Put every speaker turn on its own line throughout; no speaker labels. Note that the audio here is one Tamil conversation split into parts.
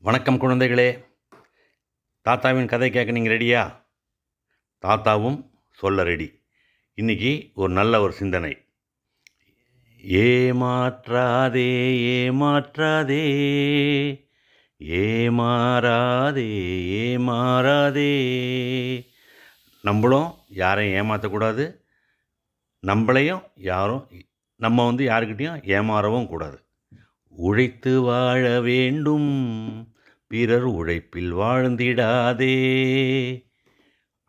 வணக்கம் குழந்தைகளே. தாத்தாவின் கதை கேட்க நீங்கள் ரெடியா? தாத்தாவும் சொல்ல ரெடி. இன்றைக்கி ஒரு நல்ல ஒரு சிந்தனை. ஏமாற்றாதே ஏமாற்றாதே. ஏமாறாதே ஏமாறாதே. நம்மளும் யாரையும் ஏமாற்றக்கூடாது நம்மளையும் யாரும் நம்ம வந்து யாருக்கிட்டேயும் ஏமாறவும் கூடாது. உழைத்து வாழ வேண்டும். பிறர் உழைப்பில் வாழ்ந்திடாதே.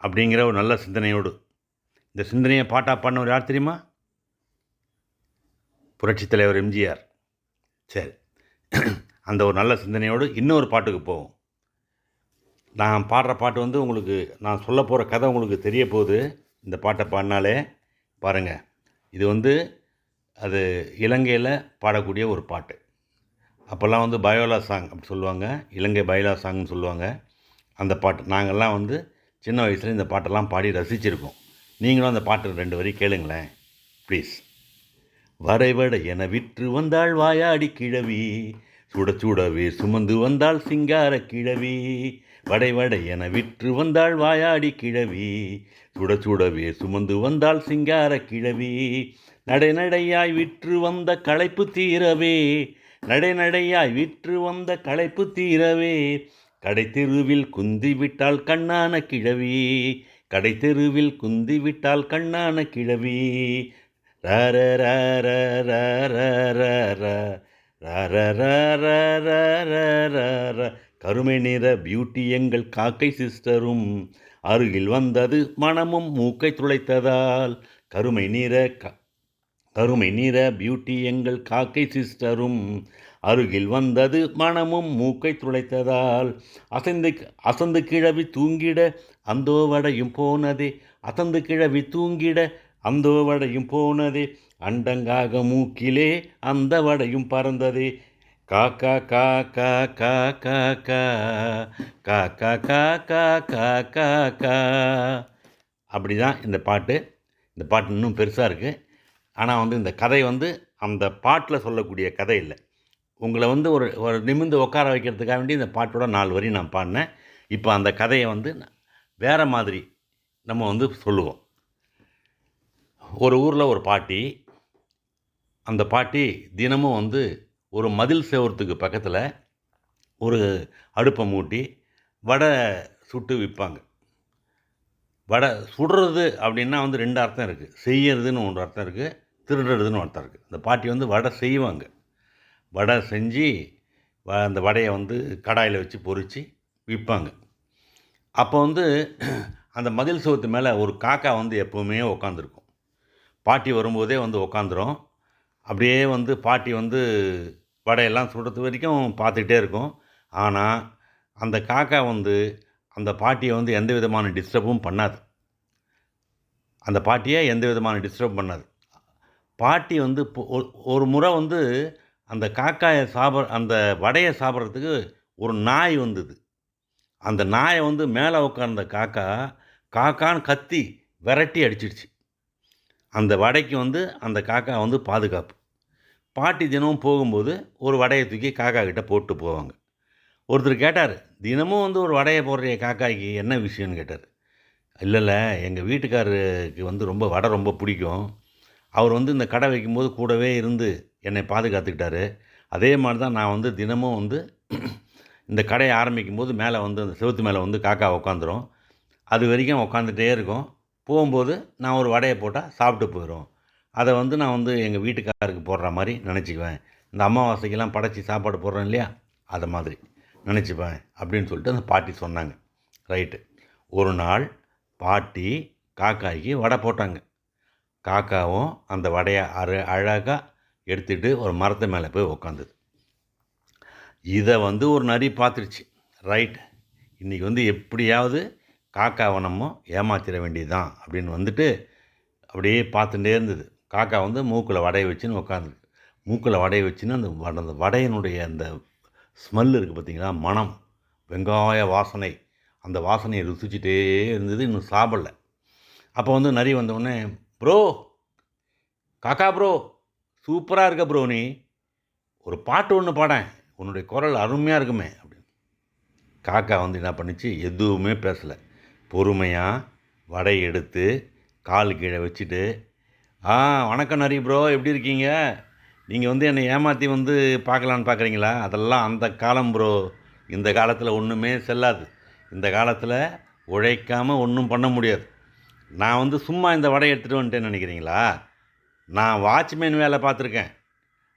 அப்படிங்கிற ஒரு நல்ல சிந்தனையோடு. இந்த சிந்தனையை பாட்டா பாடினவர் யார் தெரியுமா? புரட்சித் தலைவர் எம்ஜிஆர். சரி. அந்த ஒரு நல்ல சிந்தனையோடு இன்னொரு பாட்டுக்கு போவோம். நான் பாடுற பாட்டு வந்து உங்களுக்கு நான் சொல்ல போகிற கதை உங்களுக்கு தெரிய போகுது. இந்த பாட்டை பாடினாலே பாருங்கள் இது வந்து அது இலங்கையில் பாடக்கூடிய ஒரு பாட்டு. அப்போல்லாம் வந்து பயோலா சாங் அப்படி சொல்லுவாங்க. இலங்கை பயோலா சாங்னு சொல்லுவாங்க. அந்த பாட்டு. நாங்கள்லாம் வந்து சின்ன வயசில் இந்த பாட்டெல்லாம் பாடி ரசிச்சிருக்கோம். நீங்களும் அந்த பாட்டு ரெண்டு வரி கேளுங்களேன். ப்ளீஸ் வரைவட என விற்று வந்தாள் வாயாடி கிழவி. சுட சுடவே சுமந்து வந்தாள் சிங்கார கிழவி. வடைவட என விற்று வந்தாள் வாயாடி கிழவி. சுட சுடவே சுமந்து வந்தாள் சிங்கார கிழவி. நடை நடையாய் விற்று வந்த களைப்பு தீரவே. நடை நடையாய் விற்று வந்த களைப்பு தீரவே கடைத்தெருவில் குந்திவிட்டால் கண்ணான கிழவி கடைத்தெருவில் குந்திவிட்டால் கண்ணான கிழவி ரர ரர ரர ரர கருமை நிற பியூட்டி எங்கள் காக்கை சிஸ்டரும் அருகில் வந்தது மனமும் மூக்கை துளைத்ததால் கருமை நிற கருமை நிற பியூட்டி எங்கள் காக்கை சிஸ்டரும் அருகில் வந்தது மனமும் மூக்கை துளைத்ததால் அசைந்து அசந்து கிழவி தூங்கிட அந்தோ வடையும் போனதே அசந்து கிழவி தூங்கிட அந்தோ வடையும் போனதே அண்டங்காக மூக்கிலே அந்த வடையும் பறந்ததே காக்கா காக்கா காக்கா கா காக்கா காக்கா காக்கா கா அப்படி தான் இந்த பாட்டு இந்த பாட்டு இன்னும் பெருசாக இருக்குது ஆனால் வந்து இந்த கதை வந்து அந்த பாட்டில் சொல்லக்கூடிய கதை இல்லை. உங்களை வந்து ஒரு ஒரு நிமிர்ந்து உட்கார வைக்கிறதுக்காக வேண்டி இந்த பாட்டோட நாலு வரி நான் பாடினேன். இப்போ அந்த கதையை வந்து வேறு மாதிரி நம்ம வந்து சொல்லுவோம். ஒரு ஊரில் ஒரு பாட்டி அந்த பாட்டி தினமும் வந்து ஒரு மதில் செவரத்துக்கு பக்கத்தில் ஒரு அடுப்பை மூட்டி வடை சுட்டு விற்பாங்க வடை சுடுறது அப்படின்னா வந்து ரெண்டு அர்த்தம் இருக்குது செய்யறதுன்னு ஒன்று அர்த்தம் இருக்குது திருடுறதுன்னு ஒருத்தர் இருக்குது அந்த பாட்டி வந்து வடை செய்வாங்க. வடை செஞ்சு வ- அந்த வடையை வந்து கடாயில் வச்சு பொறித்து விற்பாங்க. அப்போ வந்து அந்த மதில் சுவத்து மேலே ஒரு காக்கா வந்து எப்போவுமே உக்காந்துருக்கும். பாட்டி வரும்போதே வந்து உக்காந்துரும். அப்படியே வந்து பாட்டி வந்து வடையெல்லாம் சுடுறது வரைக்கும் பார்த்துக்கிட்டே இருக்கும். ஆனால் அந்த காக்கா வந்து அந்த பாட்டியை வந்து எந்த விதமான டிஸ்டர்பும் பண்ணாது. அந்த பாட்டியை எந்த விதமான டிஸ்டர்ப் பண்ணாது. பாட்டி வந்து இப்போ ஒரு- முறை வந்து அந்த காக்காயை சாப்பிட அந்த வடையை சாப்பிட்றதுக்கு ஒரு நாய் வந்தது. அந்த நாயை வந்து மேலே உட்கார்ந்த காக்கா காக்கான்னு கத்தி விரட்டி அடிச்சிடுச்சு. அந்த வடைக்கு வந்து அந்த காக்கா வந்து பாதுகாப்பு. பாட்டி தினமும் போகும்போது ஒரு வடையை தூக்கி காக்கா கிட்ட போட்டு போவாங்க. ஒருத்தர் கேட்டார் தினமும் வந்து ஒரு வடையை போடுற காக்காய்க்கு என்ன விஷயம்னு? கேட்டார். இல்லைல்ல எங்கள் வீட்டுக்காரருக்கு வந்து ரொம்ப வடை ரொம்ப பிடிக்கும். அவர் வந்து இந்த கடை வைக்கும்போது கூடவே இருந்து என்னை பாதுகாத்துக்கிட்டாரு. அதே மாதிரி தான் நான் வந்து தினமும் வந்து இந்த கடையை ஆரம்பிக்கும் போது மேலே வந்து அந்த செவுத்து மேலே வந்து காக்கா உட்காந்துரும். அது வரைக்கும் உட்காந்துட்டே இருக்கும். போகும்போது நான் ஒரு வடையை போட்டால் சாப்பிட்டு போயிடும் அதை வந்து நான் வந்து எங்கள் வீட்டுக்காரருக்கு போடுற மாதிரி நினச்சிக்குவேன். இந்த அமாவாசைக்கெல்லாம் படைச்சி சாப்பாடு போடுறேன் இல்லையா? அதை மாதிரி நினச்சிப்பேன் அப்படின்னு சொல்லிட்டு அந்த பாட்டி சொன்னாங்க. ரைட்டு. ஒரு நாள் பாட்டி காக்காய்க்கு வடை போட்டாங்க. காக்காவும் அந்த வடையை அழ அழகாக எடுத்துகிட்டு ஒரு மரத்து மேலே போய் உக்காந்துது. இதை வந்து ஒரு நரி பார்த்துருச்சு ரைட். இன்றைக்கி வந்து எப்படியாவது காக்காவை நம்ம ஏமாத்திட வேண்டியதுதான் அப்படின்னு வந்துட்டு அப்படியே பார்த்துட்டே இருந்தது. காக்கா வந்து மூக்கில் வடையை வச்சுன்னு உட்காந்துருக்கு மூக்கில் வடையை வச்சுன்னு அந்த வட- அந்த வடையினுடைய அந்த ஸ்மெல் இருக்குது பார்த்தீங்களா மனம் வெங்காய வாசனை. அந்த வாசனையை ருசிச்சுட்டே இருந்தது. இன்னும் சாப்பிடல. அப்போ வந்து நரி வந்தவுடனே ப்ரோ காக்கா ப்ரோ சூப்பராக இருக்க ப்ரோ நீ. ஒரு பாட்டு ஒன்று பாடேன். உன்னுடைய குரல் அருமையாக இருக்குமே அப்படின்னு. காக்கா வந்து என்ன பண்ணுச்சு? எதுவுமே பேசலை. பொறுமையாக வடை எடுத்து கால் கீழே வச்சுட்டு ஆ வணக்கம் நரி ப்ரோ எப்படி இருக்கீங்க? நீங்கள் வந்து என்னை ஏமாற்றி வந்து பார்க்கலான்னு பார்க்குறீங்களா? அதெல்லாம் அந்த காலம் ப்ரோ இந்த காலத்தில் ஒன்றுமே செல்லாது. இந்த காலத்தில் உழைக்காமல் ஒன்றும் பண்ண முடியாது. நான் வந்து சும்மா இந்த வடையை எடுத்துகிட்டு வந்துட்டேன்னு நினைக்கிறீங்களா? நான் வாட்ச்மேன் வேலை பார்த்துருக்கேன்.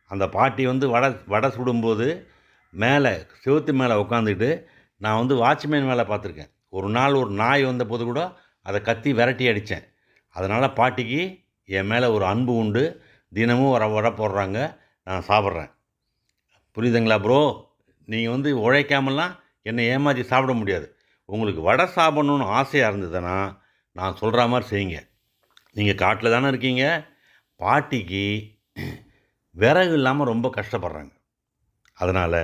அந்த பாட்டி வந்து வடை வடை சுடும்போது மேலே செவுத்து மேலே உட்காந்துக்கிட்டு நான் வந்து வாட்ச்மேன் வேலை பார்த்துருக்கேன். ஒரு நாள் ஒரு நாய் வந்த போது கூட அதை கத்தி விரட்டி அடித்தேன். அதனால் பாட்டிக்கு என் மேலே ஒரு அன்பு உண்டு. தினமும் வர வடை போடுறாங்க. நான் சாப்பிட்றேன். புரியுதுங்களா ப்ரோ நீங்கள் வந்து உழைக்காமலாம் என்னை ஏமாற்றி சாப்பிட முடியாது. உங்களுக்கு வடை சாப்பிட்ணுன்னு ஆசையாக இருந்ததுன்னா நான் சொல்கிற மாதிரி செய்யுங்க. நீங்கள் காட்டில் தானே இருக்கீங்க. பாட்டிக்கு விறகு இல்லாமல் ரொம்ப கஷ்டப்படுறாங்க. அதனால்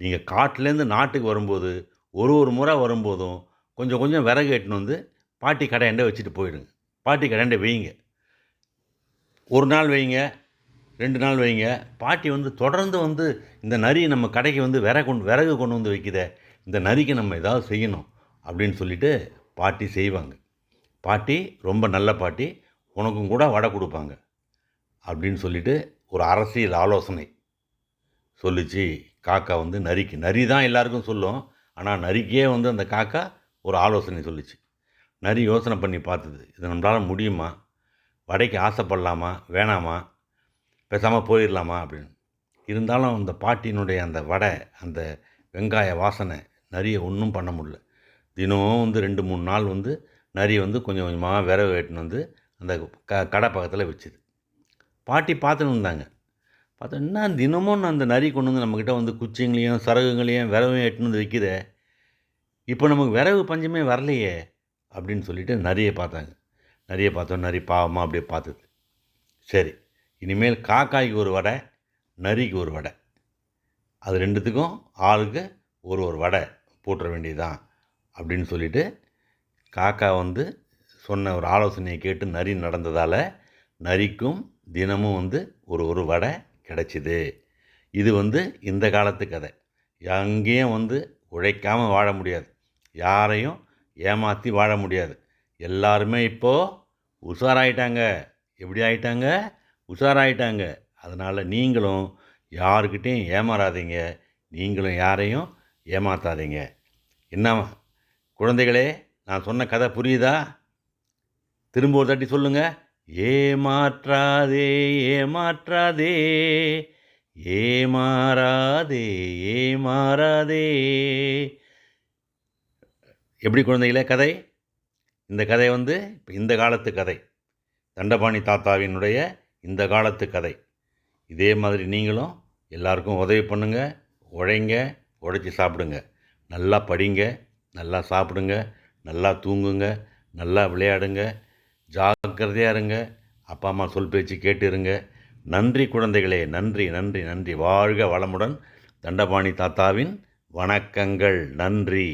நீங்கள் காட்டிலேருந்து நாட்டுக்கு வரும்போது ஒரு ஒரு முறை வரும்போதும் கொஞ்சம் கொஞ்சம் விறகு எட்டுன்னு வந்து பாட்டி கடையாண்ட வச்சுட்டு போயிடுங்க. பாட்டி கடையாண்ட வைங்க ஒரு நாள் வைங்க ரெண்டு நாள் வைங்க பாட்டி வந்து தொடர்ந்து வந்து இந்த நரி நம்ம கடைக்கு வந்து விறகு கொண்டு விறகு கொண்டு வந்து வைக்குதே இந்த நரிக்கு நம்ம ஏதாவது செய்யணும் அப்படின்னு சொல்லிட்டு பாட்டி செய்வாங்க. பாட்டி ரொம்ப நல்ல பாட்டி உனக்கும் கூட வடை கொடுப்பாங்க. அப்படின்னு சொல்லிட்டு ஒரு அரசியல் ஆலோசனை சொல்லிச்சு. காக்கா வந்து நரிக்கு. நரி தான் எல்லாருக்கும் சொல்லும். ஆனால் நரிக்கே வந்து அந்த காக்கா ஒரு ஆலோசனை சொல்லிச்சு. நரி யோசனை பண்ணி பார்த்தது. இது நம்மளால் முடியுமா? வடைக்கு ஆசைப்படலாமா? வேணாமா? பேசாமல் போயிடலாமா? அப்படின்னு. இருந்தாலும் அந்த பாட்டியினுடைய அந்த வடை அந்த வெங்காய வாசனை நரியை ஒன்றும் பண்ண முடியல. தினமும் வந்து ரெண்டு மூணு நாள் வந்து நரி வந்து கொஞ்சம் கொஞ்சமாக விரவு வெட்டின்னு வந்து அந்த க கடை பக்கத்தில் வச்சுது. பாட்டி பார்த்துன்னு இருந்தாங்க. பார்த்தா என்ன தினமும் அந்த நரி கொண்டு வந்து நம்மக்கிட்ட வந்து குச்சிங்களையும் சரகுங்களையும் விரவையும் எட்டுன்னு வந்து வைக்குதே இப்போ நமக்கு விரவு பஞ்சமே வரலையே? அப்படின்னு சொல்லிட்டு நரியை பார்த்தாங்க. நரியை பார்த்தோம் நரி பாவமாக அப்படியே பார்த்தது. சரி இனிமேல் காக்காய்க்கு ஒரு வடை நரிக்கு ஒரு வடை. அது ரெண்டுத்துக்கும் ஆளுக்கு ஒரு ஒரு வடை போட்டுற வேண்டியதுதான் அப்படின்னு சொல்லிவிட்டு காக்கா வந்து சொன்ன ஒரு ஆலோசனையை கேட்டு நரி நடந்ததால் நரிக்கும் தினமும் வந்து ஒரு ஒரு வடை கிடச்சிது. இது வந்து இந்த காலத்து கதை. எங்கேயும் வந்து உழைக்காமல் வாழ முடியாது. யாரையும் ஏமாற்றி வாழ முடியாது. எல்லாருமே இப்போது உஷாராயிட்டாங்க. எப்படி ஆயிட்டாங்க? உஷாராயிட்டாங்க. அதனால் நீங்களும் யாருக்கிட்டேயும் ஏமாறாதீங்க. நீங்களும் யாரையும் ஏமாற்றாதீங்க என்ன குழந்தைகளே நான் சொன்ன கதை புரியுதா? திரும்ப ஒரு தட்டி சொல்லுங்கள் ஏமாற்றாதே ஏமாற்றாதே ஏமாறாதே ஏமாறாதே. எப்படி குழந்தைகளே கதை? இந்த கதை வந்து இந்த காலத்து கதை. தண்டபாணி தாத்தாவினுடைய இந்த காலத்து கதை. இதே மாதிரி நீங்களும் எல்லாருக்கும் உதவி பண்ணுங்கள் உழைங்க உழைச்சி சாப்பிடுங்க. நல்லா படிங்க நல்லா சாப்பிடுங்க. நல்லா தூங்குங்க நல்லா விளையாடுங்க ஜாக்கிரதையாக இருங்க அப்பா அம்மா சொல் பேச்சு கேட்டு இருங்க நன்றி குழந்தைகளே நன்றி நன்றி நன்றி. வாழ்க வளமுடன் தண்டபாணி தாத்தாவின் வணக்கங்கள். நன்றி.